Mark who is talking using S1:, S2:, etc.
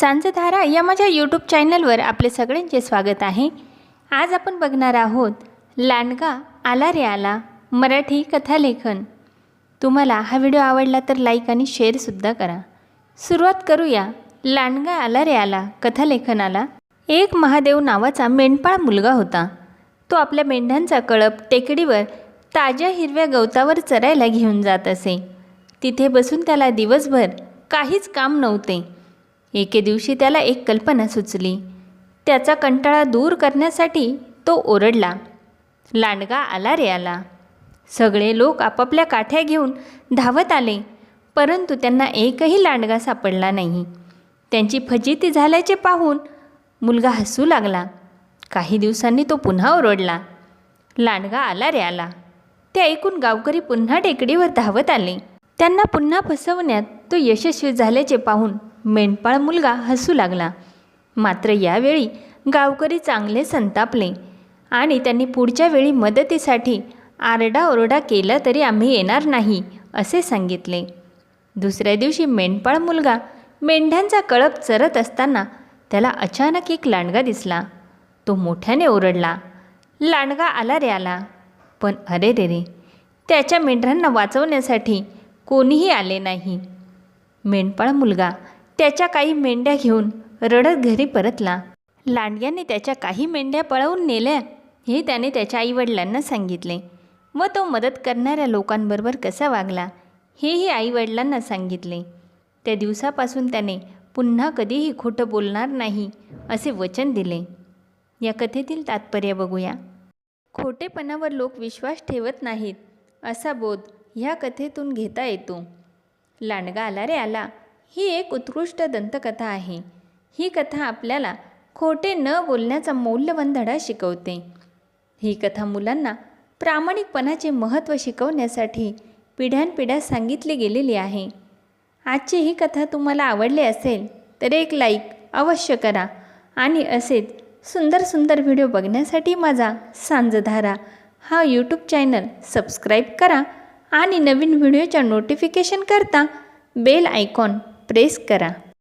S1: सांजधारा या माझ्या यूट्यूब चॅनलवर आपले सगळ्यांचे स्वागत आहे. आज आपण बघणार आहोत लांडगा आला रे आला मराठी कथालेखन. तुम्हाला हा व्हिडिओ आवडला तर लाईक आणि शेअरसुद्धा करा. सुरुवात करूया लांडगा आला रे आला कथालेखनाला. एक महादेव नावाचा मेंढपाळ मुलगा होता. तो आपल्या मेंढ्यांचा कळप टेकडीवर ताज्या हिरव्या गवतावर चरायला घेऊन जात असे. तिथे बसून त्याला दिवसभर काहीच काम नव्हते. एके दिवशी त्याला एक कल्पना सुचली. त्याचा कंटाळा दूर करण्यासाठी तो ओरडला. लांडगा आला रे आला. सगळे लोक आपापल्या काठ्या घेऊन धावत आले परंतु त्यांना एकही लांडगा सापडला नाही. त्यांची फजिती झाल्याचे पाहून मुलगा हसू लागला. काही दिवसांनी तो पुन्हा ओरडला. लांडगा आला रे आला. ते ऐकून गावकरी पुन्हा टेकडीवर धावत आले. त्यांना पुन्हा फसवण्यात तो यशस्वी झाल्याचे पाहून मेंढपाळ मुलगा हसू लागला. मात्र यावेळी गावकरी चांगले संतापले आणि त्यांनी पुढच्या वेळी मदतीसाठी आरडाओरडा केला तरी आम्ही येणार नाही असे सांगितले. दुसऱ्या दिवशी मेंढपाळ मुलगा मेंढ्यांचा कळप चरत असताना त्याला अचानक एक लांडगा दिसला. तो मोठ्याने ओरडला. लांडगा आला रे आला. पण अरे रे रे त्याच्या मेंढरांना वाचवण्यासाठी कोणीही आले नाही. मेंढपाळ मुलगा त्याच्या काही मेंढ्या घेऊन रडत घरी परतला. लांडग्याने त्याच्या काही मेंढ्या पळवून नेल्या हे त्याने त्याच्या आईवडिलांना सांगितले. व तो मदत करणाऱ्या लोकांबरोबर कसा वागला हेही आईवडिलांना सांगितले. त्या दिवसापासून त्याने पुन्हा कधीही खोटं बोलणार नाही असे वचन दिले. या कथेतील तात्पर्य बघूया. खोटेपणावर लोक विश्वास ठेवत नाहीत असा बोध ह्या कथेतून घेता येतो. लांडगा आला रे आला. ही एक उत्कृष्ट दंतकथा आहे. ही कथा आपल्याला खोटे न बोलण्याचा मौल्यवान धडा शिकवते. ही कथा मुलांना प्रामाणिकपणाचे महत्त्व शिकवण्यासाठी पिढ्यानपिढ्या सांगितली गेलेली आहे. आजची ही कथा तुम्हाला आवडली असेल तर एक लाईक अवश्य करा आणि असेच सुंदर सुंदर व्हिडिओ बघण्यासाठी माझा सांजधारा हा यूट्यूब चॅनल सबस्क्राईब करा आणि नवीन व्हिडिओच्या नोटिफिकेशन करता बेल आयकॉन प्रेस करा